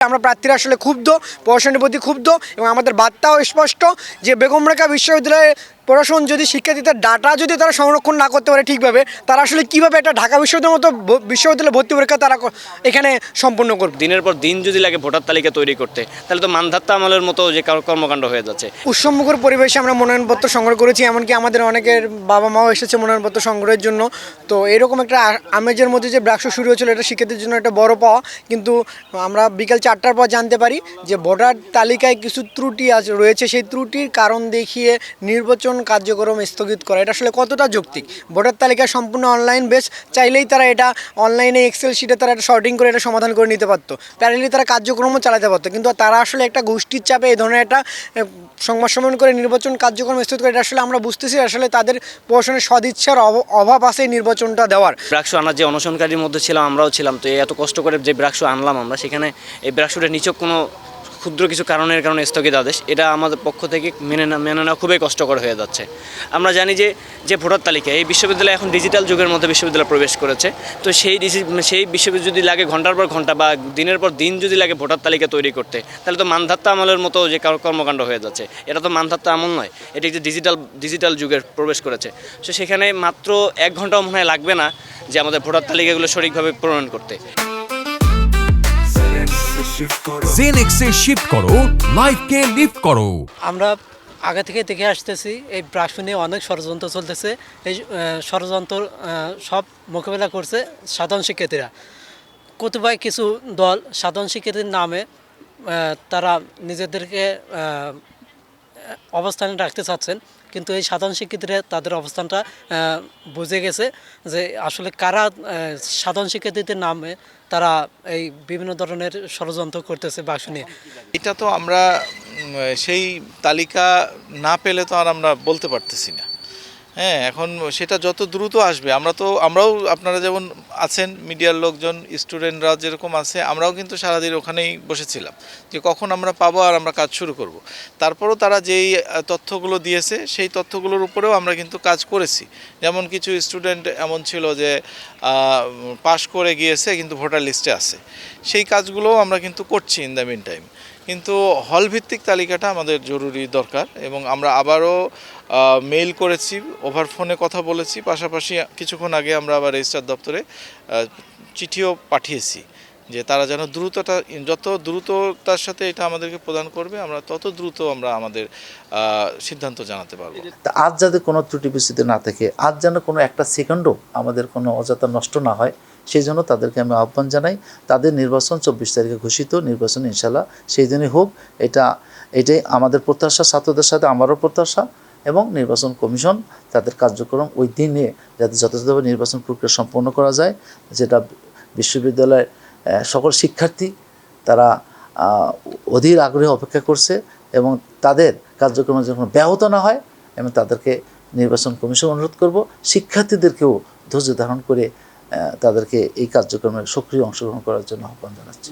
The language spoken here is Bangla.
আমরা প্রার্থীরা আসলে ক্ষুব্ধ, প্রশাসনের প্রতি ক্ষুব্ধ এবং আমাদের বার্তাও স্পষ্ট যে বেগম রেখা বিশ্ববিদ্যালয়ের প্রশাসন যদি শিক্ষার্থীদের ডাটা যদি তারা সংরক্ষণ না করতে পারে ঠিকভাবে তারা আসলে কীভাবে একটা ঢাকা বিশ্ববিদ্যালয়ের মতো বিশ্ববিদ্যালয়ে ভর্তি পরীক্ষা তারা এখানে সম্পূর্ণ করবে? দিনের পর দিন যদি লাগে ভোটার তালিকা তৈরি করতে তাহলে তো মানধাত্তা আমলের মতো যে কর- কর্মকাণ্ড হয়ে যাচ্ছে। উৎসবমুখর পরিবেশে আমরা মনোনয়নপত্র সংগ্রহ করেছি এমনকি আমাদের অনেকের বাবা মাও এসেছে মনোনয়নপত্র সংগ্রহের জন্য। তো এরকম একটা আমেজের মধ্যে যে ব্রাক্স শুরু হয়েছিল এটা শিক্ষার্থীর জন্য একটা বড় পাওয়া। কিন্তু আমরা বিকেল চারটার পর জানতে পারি যে ভোটার তালিকায় কিছু ত্রুটি আছে রয়েছে। সেই ত্রুটির কারণ দেখিয়ে নির্বাচন কার্যক্রম স্থগিত করা। এটা আসলে কতটা যৌক্তিক? ভোটার তালিকা সম্পূর্ণ অনলাইন বেস চাইলেই তারা এটা অনলাইনে এক্সেল শিটে তারা এটা শর্টিং করে এটা সমাধান করে নিতে পারতো। প্যারেলি তারা কার্যক্রমও চালাতে পারতো। কিন্তু তারা আসলে একটা গোষ্ঠীর চাপে এই ধরনের একটা সংবাদ সম্মেলন করে নির্বাচন কার্যক্রম স্থগিত করে, এটা আসলে আমরা বুঝতেছি, আসলে তাদের প্রশাসনের সদিচ্ছার অভ- অভাব আছে নির্বাচনটা দেওয়ার। ব্রাকশো আনার যে অনশনকারীর মধ্যে ছিলাম, আমরাও ছিলাম। তো এত কষ্ট করে যে ব্রাকশো আনলাম আমরা, সেখানে এই ব্রাকশোটা নিচক কোনো ক্ষুদ্র কিছু কারণের কারণে স্থগিত আদেশ, এটা আমাদের পক্ষ থেকে মেনে না, মেনে নেওয়া খুবই কষ্টকর হয়ে যাচ্ছে। আমরা জানি যে যে ভোটার তালিকা এই বিশ্ববিদ্যালয় এখন ডিজিটাল যুগের মধ্যে বিশ্ববিদ্যালয় প্রবেশ করেছে, তো সেই ডিজি- সেই বিশ্ববিদ্যালয় যদি লাগে ঘণ্টার পর ঘণ্টা বা দিনের পর দিন যদি লাগে ভোটার তালিকা তৈরি করতে, তাহলে তো মানধাত্তা আমলের মতো যে কর- কর্মকাণ্ড হয়ে যাচ্ছে, এটা তো মানধাত্তা আমল নয়, এটা যে ডিজিটাল ডিজিটাল যুগের প্রবেশ করেছে। তো সেখানে মাত্র এক ঘন্টাও মনে হয় লাগবে না যে আমাদের ভোটার তালিকাগুলো সঠিকভাবে প্রণয়ন করতে। জেনেক্সে শিফট করো লাইফকে লিফট করো। আমরা আগে থেকে দেখে আসতেছি এই ব্রাশ নিয়ে অনেক ষড়যন্ত্র চলতেছে। এই ষড়যন্ত্র সব মোকাবেলা করছে সাধারণ শিক্ষার্থীরা। কতিপয় কিছু দল সাধারণ শিক্ষার্থীর নামে তারা নিজেদেরকে অবস্থানে রাখতে চাচ্ছেন, কিন্তু এই সাধারণ শিক্ষার্থীরা তাদের অবস্থানটা বুঝে গেছে যে আসলে কারা সাধারণ শিক্ষিতদের নামে তারা এই বিভিন্ন ধরনের ষড়যন্ত্র করতেছে বাক্স নিয়ে। এটা তো আমরা সেই তালিকা না পেলে তো আর আমরা বলতে পারতেছি না। হ্যাঁ এখন সেটা যত দ্রুত আসবে, আমরা তো, আমরাও আপনারা যেমন আছেন, মিডিয়ার লোকজন, স্টুডেন্টরা যেরকম আছে, আমরাও কিন্তু সারাদিন ওখানেই বসেছিলাম, যে কখন আমরা পাবো আর আমরা কাজ শুরু করব। তারপরও তারা যেই তথ্যগুলো দিয়েছে, সেই তথ্যগুলোর উপরেও আমরা কিন্তু কাজ করেছি। যেমন কিছু স্টুডেন্ট এমন ছিল যে পাশ করে গিয়েছে, কিন্তু ভোটার লিস্টে আছে। সেই কাজগুলোও আমরা কিন্তু করছি ইন দ্য মিন টাইম কিন্তু হল ভিত্তিক তালিকাটা আমাদের জরুরি দরকার এবং আমরা আবারও মেইল করেছি ওভার ফোনে কথা বলেছি, পাশাপাশি কিছুক্ষণ আগে আমরা আবার রেজিস্ট্রার দপ্তরে চিঠিও পাঠিয়েছি যে তারা যেন দ্রুততা যত দ্রুততার সাথে এটা আমাদেরকে প্রদান করবে, আমরা তত দ্রুত আমরা আমাদের সিদ্ধান্ত জানাতে পারব। আজ যাতে কোনো ত্রুটি বিচ্যুতি না থাকে, আজ যেন কোনো একটা সেকেন্ডও আমাদের কোনো অযথা নষ্ট না হয় সেই জন্য তাদেরকে আমি আহ্বান জানাই। তাদের নির্বাচন চব্বিশ তারিখে ঘোষিত, নির্বাচন ইনশাল্লাহ সেই দিনই হোক। এটা, এটাই আমাদের প্রত্যাশা, ছাত্রদের সাথে আমারও প্রত্যাশা এবং নির্বাচন কমিশন তাদের কার্যক্রম ওই দিনে যাতে যথাযথভাবে নির্বাচন প্রক্রিয়া সম্পন্ন করা যায়, যেটা বিশ্ববিদ্যালয়ের সকল শিক্ষার্থী তারা অধীর আগ্রহে অপেক্ষা করছে এবং তাদের কার্যক্রম যেন ব্যাহত না হয় এবং তাদেরকে নির্বাচন কমিশন অনুরোধ করব, শিক্ষার্থীদেরকেও ধৈর্য ধারণ করে তাদেরকে এই কার্যক্রমে সক্রিয় অংশগ্রহণ করার জন্য আহ্বান জানাচ্ছি।